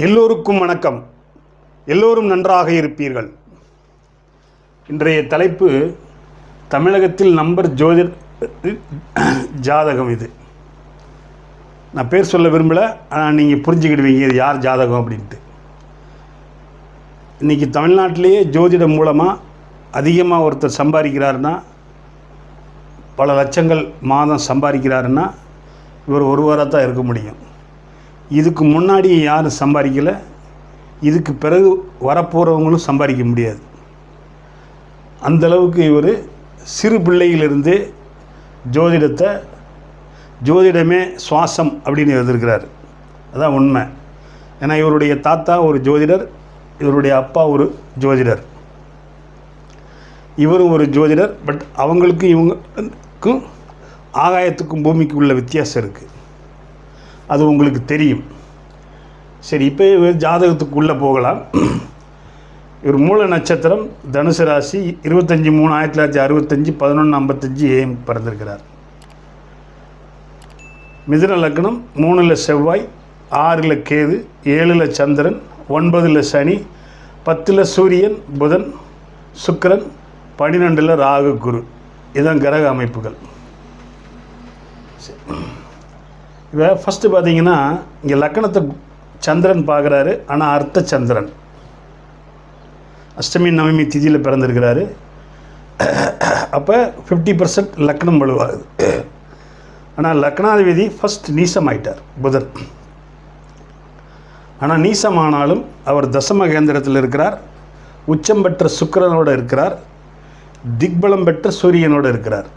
எல்லோருக்கும் வணக்கம். எல்லோரும் நன்றாக இருப்பீர்கள். இன்றைய தலைப்பு தமிழகத்தில் நம்பர் ஜோதிர் ஜாதகம் இது. நான் பேர் சொல்ல விரும்பலை ஆனால் நீங்கள் புரிஞ்சுக்கிடுவீங்க இது யார் ஜாதகம் அப்படின்ட்டு. இன்றைக்கி தமிழ்நாட்டிலேயே ஜோதிடம் மூலமாக அதிகமாக ஒருத்தர் சம்பாதிக்கிறாருன்னா பல லட்சங்கள் மாதம் சம்பாதிக்கிறாருன்னா இவர் ஒருவராக தான் இருக்க முடியும். இதுக்கு முன்னாடி யாரும் சம்பாதிக்கலை? இதுக்கு பிறகு வரப்போகிறவங்களும் சம்பாதிக்க முடியாது. அந்தளவுக்கு இவர் சிறு பிள்ளையிலிருந்து ஜோதிடத்தை ஜோதிடமே சுவாசம் அப்படின்னு எழுதியிருக்கிறார். அதான் உண்மை. ஏன்னா இவருடைய தாத்தா ஒரு ஜோதிடர் இவருடைய அப்பா ஒரு ஜோதிடர். இவரும் ஒரு ஜோதிடர் பட் அவங்களுக்கும் இவங்களுக்கும் ஆகாயத்துக்கும் பூமிக்கும் உள்ள வித்தியாசம் இருக்குது அது உங்களுக்கு தெரியும். சரி இப்போ இவர் ஜாதகத்துக்குள்ளே போகலாம். இவர் மூல நட்சத்திரம் தனுசு ராசி இருபத்தஞ்சி மூணு ஆயிரத்தி தொள்ளாயிரத்தி அறுபத்தஞ்சி பதினொன்று ஐம்பத்தஞ்சு ஏஎம் பிறந்திருக்கிறார். மிதுன லக்னம் மூணில் செவ்வாய் ஆறில் கேது ஏழில் சந்திரன் ஒன்பதில் சனி பத்தில் சூரியன் புதன் சுக்கரன் பன்னிரெண்டில் ராகு குரு. இதுதான் கிரக அமைப்புகள். சரி. இப்போ ஃபஸ்ட்டு பார்த்தீங்கன்னா இங்கே லக்கணத்தை சந்திரன் பார்க்குறாரு. ஆனால் அர்த்த சந்திரன். அஷ்டமி நவமி திதியில் பிறந்திருக்கிறாரு. அப்போ ஃபிஃப்டி பர்சன்ட் லக்னம் வலுவாகுது. ஆனால் லக்னாதிபதி ஃபஸ்ட் நீசமாயிட்டார் புதன். ஆனால் நீசமானாலும் அவர் தசம கேந்திரத்தில் இருக்கிறார். உச்சம் பெற்ற சுக்கரனோடு இருக்கிறார். திக்பலம் பெற்ற சூரியனோடு இருக்கிறார்.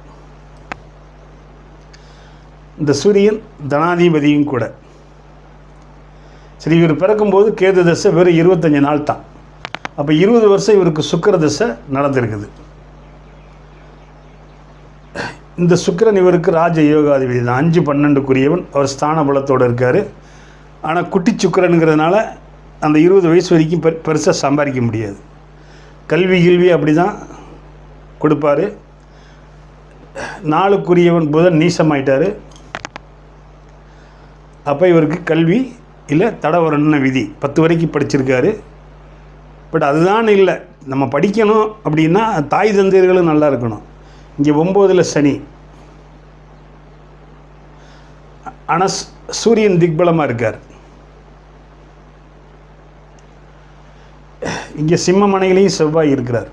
இந்த சூரியன் தனாதிபதியும் கூட. சரி இவர் பிறக்கும்போது கேது தசை வெறும் இருபத்தஞ்சி நாள் தான். அப்போ இருபது வருஷம் இவருக்கு சுக்கர தசை நடந்திருக்குது. இந்த சுக்கிரன் இவருக்கு ராஜ யோகாதிபதி தான். அஞ்சு பன்னெண்டுக்குரியவன். அவர் ஸ்தான பலத்தோடு இருக்கார். ஆனால் குட்டி சுக்கிரனுங்கிறதுனால அந்த இருபது வயசு வரைக்கும் பெ பெருசாக சம்பாதிக்க முடியாது. கல்வி கில்வி அப்படி தான் கொடுப்பார். நாளுக்குரியவன் புதன் நீசமாயிட்டார். அப்போ இவருக்கு கல்வி இல்லை தடவரன்னு விதி. பத்து வரைக்கும் படிச்சிருக்காரு. பட் அதுதான் இல்லை. நம்ம படிக்கணும் அப்படின்னா தாய் தந்தையர்களும் நல்லா இருக்கணும். இங்கே ஒம்போதில் சனி. ஆனால் சூரியன் திக்பலமாக இருக்கார். இங்கே சிம்ம மனையிலையும் செவ்வாய் இருக்கிறார்.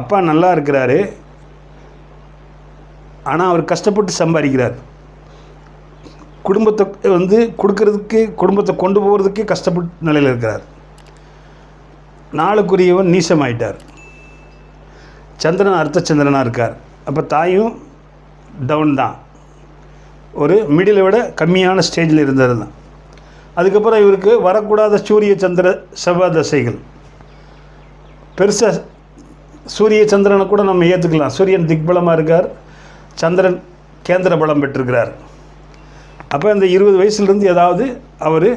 அப்பா நல்லா இருக்கிறாரு. ஆனால் அவர் கஷ்டப்பட்டு சம்பாதிக்கிறார். குடும்பத்தை வந்து கொடுக்கறதுக்கு குடும்பத்தை கொண்டு போகிறதுக்கே கஷ்டப்பட்ட நிலையில் இருக்கிறார். நாளுக்குரியவன் நீசமாயிட்டார். சந்திரன் அர்த்த சந்திரனாக இருக்கார். அப்போ தாயும் டவுன் தான். ஒரு மிடிலை விட கம்மியான ஸ்டேஜில் இருந்தார் தான். அதுக்கப்புறம் இவருக்கு வரக்கூடாத சூரிய சந்திர செவ்வாய் தசைகள். பெருசாக சூரிய சந்திரனை கூட நம்ம ஏற்றுக்கலாம் சூரியன் திக்பலமாக இருக்கார். சந்திரன் கேந்திர பலம் பெற்றிருக்கிறார். அப்போ இந்த இருபது வயசுலேருந்து ஏதாவது அவர்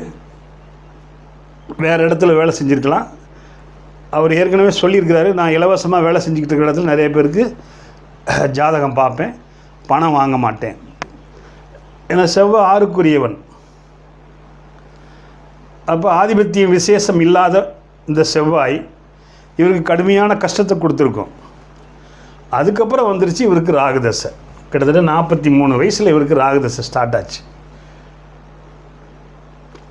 வேறு இடத்துல வேலை செஞ்சுருக்கலாம். அவர் ஏற்கனவே சொல்லியிருக்கிறாரு நான் இலவசமாக வேலை செஞ்சுக்கிட்டு இருக்கிற இடத்துல நிறைய பேருக்கு ஜாதகம் பார்ப்பேன் பணம் வாங்க மாட்டேன். ஏன்னா செவ்வாய் ஆறுக்குரியவன். அப்போ ஆதிபத்தியம் விசேஷம் இல்லாத இந்த செவ்வாய் இவருக்கு கடுமையான கஷ்டத்தை கொடுத்துருக்கோம். அதுக்கப்புறம் வந்துருச்சு இவருக்கு ராகுதசை. கிட்டத்தட்ட நாற்பத்தி மூணு வயசில் இவருக்கு ராகுதசை ஸ்டார்ட் ஆச்சு.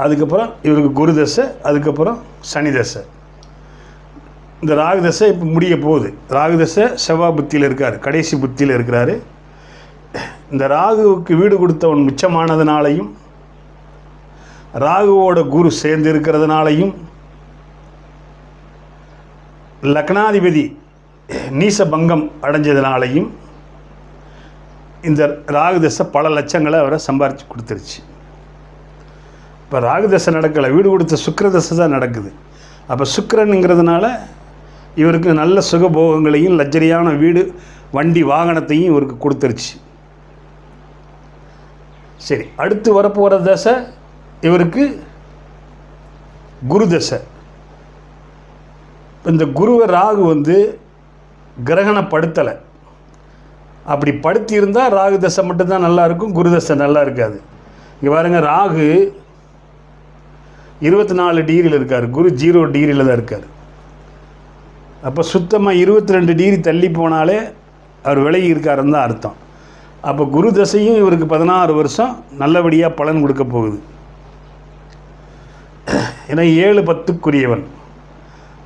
அதுக்கப்புறம் இவருக்கு குரு தசை அதுக்கப்புறம் சனி தசை. இந்த ராகு தசை இப்போ முடிய போகுது. ராகு தசை செவ்வாய் புத்தியில் இருக்கார் கடைசி புத்தியில் இருக்கிறாரு. இந்த ராகுவுக்கு வீடு கொடுத்தவன் மிச்சமானதுனாலையும் ராகுவோட குரு சேர்ந்து இருக்கிறதுனாலையும் லக்னாதிபதி நீச பங்கம் அடைஞ்சதுனாலையும் இந்த ராகு தசை பல லட்சங்களை அவரை சம்பாரித்து கொடுத்துருச்சு. இப்போ ராகு தசை நடக்கலை வீடு கொடுத்த சுக்கிர தசை தான் நடக்குது. அப்போ சுக்கரனுங்கிறதுனால இவருக்கு நல்ல சுகபோகங்களையும் லக்ஸரியான வீடு வண்டி வாகனத்தையும் இவருக்கு கொடுத்துருச்சு. சரி அடுத்து வரப்போகிற தசை இவருக்கு குரு தசை. இந்த குருவை ராகு வந்து கிரகணப்படுத்தலை. அப்படி படுத்தி இருந்தால் ராகு தசை மட்டும்தான் நல்லாயிருக்கும் குரு தசை நல்லா இருக்காது. இங்கே பாருங்க ராகு இருபத்தி நாலு டிகிரியில் இருக்கார். குரு ஜீரோ டிகிரியில் தான் இருக்கார். அப்போ சுத்தமாக இருபத்தி ரெண்டு டிகிரி தள்ளி போனாலே அவர் விலகி இருக்காருன்னு தான் அர்த்தம். அப்போ குரு தசையும் இவருக்கு பதினாறு வருஷம் நல்லபடியாக பலன் கொடுக்க போகுது. ஏன்னா ஏழு பத்துக்குரியவன்.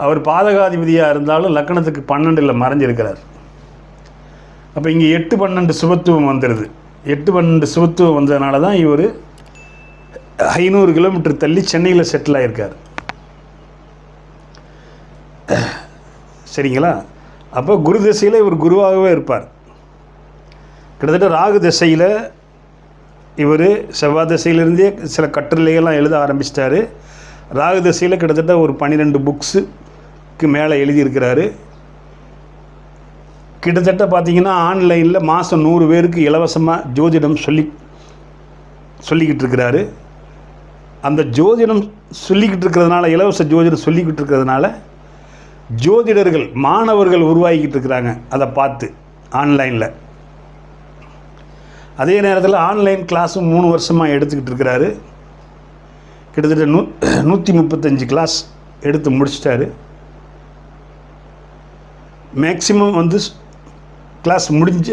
அவர் பாதகாதிபதியாக இருந்தாலும் லக்கணத்துக்கு பன்னெண்டில் மறைஞ்சிருக்கிறார். அப்போ இங்கே எட்டு பன்னெண்டு சுபத்துவம் வந்துடுது எட்டு பன்னெண்டு சுபத்துவம் வந்ததுனால தான் இவர் ஐநூறு கிலோமீட்டர் தள்ளி சென்னையில் செட்டில் ஆகியிருக்கார் சரிங்களா? அப்போ குரு திசையில் இவர் குருவாகவே இருப்பார். கிட்டத்தட்ட ராகு திசையில் இவர் செவ்வாய் திசையிலிருந்தே சில கட்டுரைகள்லாம் எழுத ஆரம்பிச்சிட்டாரு. ராகு திசையில் கிட்டத்தட்ட ஒரு பன்னிரெண்டு புக்ஸுக்கு மேலே எழுதியிருக்கிறாரு. கிட்டத்தட்ட பார்த்தீங்கன்னா ஆன்லைனில் மாதம் நூறு பேருக்கு இலவசமாக ஜோதிடம் சொல்லி சொல்லிக்கிட்டு இருக்கிறாரு. அந்த ஜோதிடம் சொல்லிக்கிட்டு இருக்கிறதுனால இலவச ஜோதிடம் சொல்லிக்கிட்டு இருக்கிறதுனால ஜோதிடர்கள் மாணவர்கள் உருவாகிக்கிட்டு இருக்கிறாங்க அதை பார்த்து ஆன்லைனில். அதே நேரத்தில் ஆன்லைன் கிளாஸும் மூணு வருஷமாக எடுத்துக்கிட்டு இருக்கிறாரு. கிட்டத்தட்ட நூ நூற்றி முப்பத்தஞ்சு கிளாஸ் எடுத்து முடிச்சிட்டாரு. மேக்சிமம் வந்து கிளாஸ் முடிஞ்ச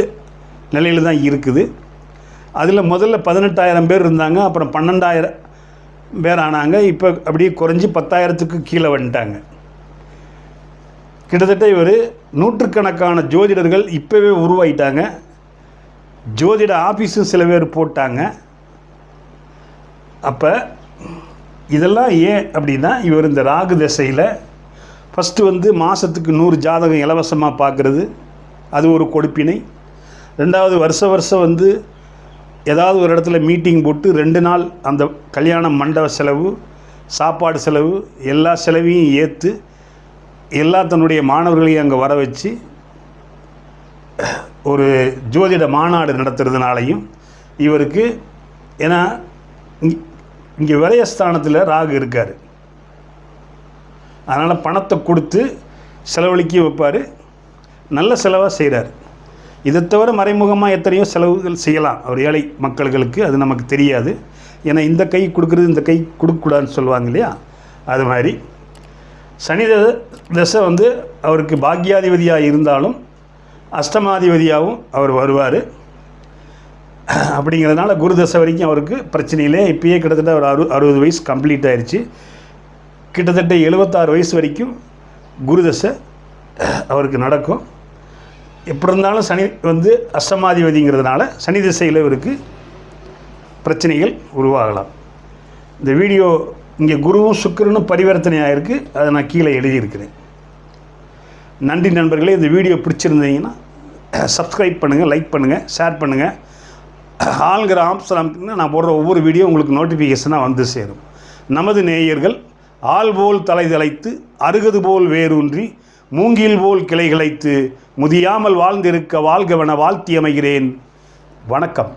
நிலையில் தான் இருக்குது. அதில் முதல்ல பதினெட்டாயிரம் பேர் இருந்தாங்க அப்புறம் பன்னெண்டாயிரம் பேர் ஆனாங்க. இப்போ அப்படியே குறைஞ்சி பத்தாயிரத்துக்கு கீழே வந்துட்டாங்க. கிட்டத்தட்ட இவர் நூற்றுக்கணக்கான ஜோதிடர்கள் இப்போவே உருவாயிட்டாங்க. ஜோதிட ஆஃபீஸும் சில பேர் போட்டாங்க. அப்போ இதெல்லாம் ஏன் அப்படின்னா இவர் இந்த ராகு திசையில் ஃபஸ்ட்டு வந்து மாதத்துக்கு நூறு ஜாதகம் இலவசமாக பார்க்குறது. அது ஒரு கொடுப்பினை. ரெண்டாவது வருஷ வருஷம் வந்து ஏதாவது ஒரு இடத்துல மீட்டிங் போட்டு ரெண்டு நாள் அந்த கல்யாண மண்டப செலவு சாப்பாடு செலவு எல்லா செலவையும் ஏற்று எல்லா தன்னுடைய மாணவர்களையும் அங்கே வர வச்சு ஒரு ஜோதிட மாநாடு நடத்துறதுனாலையும் இவருக்கு ஏன்னா இங்கே விரயஸ்தானத்தில் ராகு இருக்கார். அதனால் பணத்தை கொடுத்து செலவழிக்க வைப்பார். நல்ல செலவாக செய்கிறார் இதை தவிர மறைமுகமாக எத்தனையோ செலவுகள் செய்யலாம். அவர் ஏழை மக்கள்களுக்கு அது நமக்கு தெரியாது. ஏன்னா இந்த கை கொடுக்குறது இந்த கை கொடுக்கக்கூடாதுன்னு சொல்லுவாங்க இல்லையா? அது மாதிரி. சனி தசை வந்து அவருக்கு பாக்யாதிபதியாக இருந்தாலும் அஷ்டமாதிபதியாகவும் அவர் வருவார். அப்படிங்கிறதுனால குரு தசை வரைக்கும் அவருக்கு பிரச்சனையிலே இப்பயே கிட்டத்தட்ட ஒரு அறு அறுபது வயசு கம்ப்ளீட் ஆயிடுச்சு கிட்டத்தட்ட எழுபத்தாறு வயசு வரைக்கும் குரு தசை அவருக்கு நடக்கும். எப்படி இருந்தாலும் சனி வந்து அஷ்டமாதிபதிங்கிறதுனால சனி திசையில் இவருக்கு பிரச்சனைகள் உருவாகலாம். இந்த வீடியோ இங்கே குருவும் சுக்கிரனும் பரிவர்த்தனை ஆகிருக்கு அதை நான் கீழே எழுதியிருக்கிறேன். நன்றி நண்பர்களே இந்த வீடியோ பிடிச்சிருந்தீங்கன்னா சப்ஸ்கிரைப் பண்ணுங்கள் லைக் பண்ணுங்கள் ஷேர் பண்ணுங்கள் ஆளுங்கிற ஆப்ஷன் நான் போடுற ஒவ்வொரு வீடியோ உங்களுக்கு நோட்டிஃபிகேஷனாக வந்து சேரும். நமது நேயர்கள் ஆள் போல் தலை தலைத்து அருகது போல் வேரூன்றி மூங்கில் போல் கிளைகளைத்து முதியாமல் வாழ்ந்திருக்க வாழ்கவன வாழ்த்தியமைகிறேன். வணக்கம்.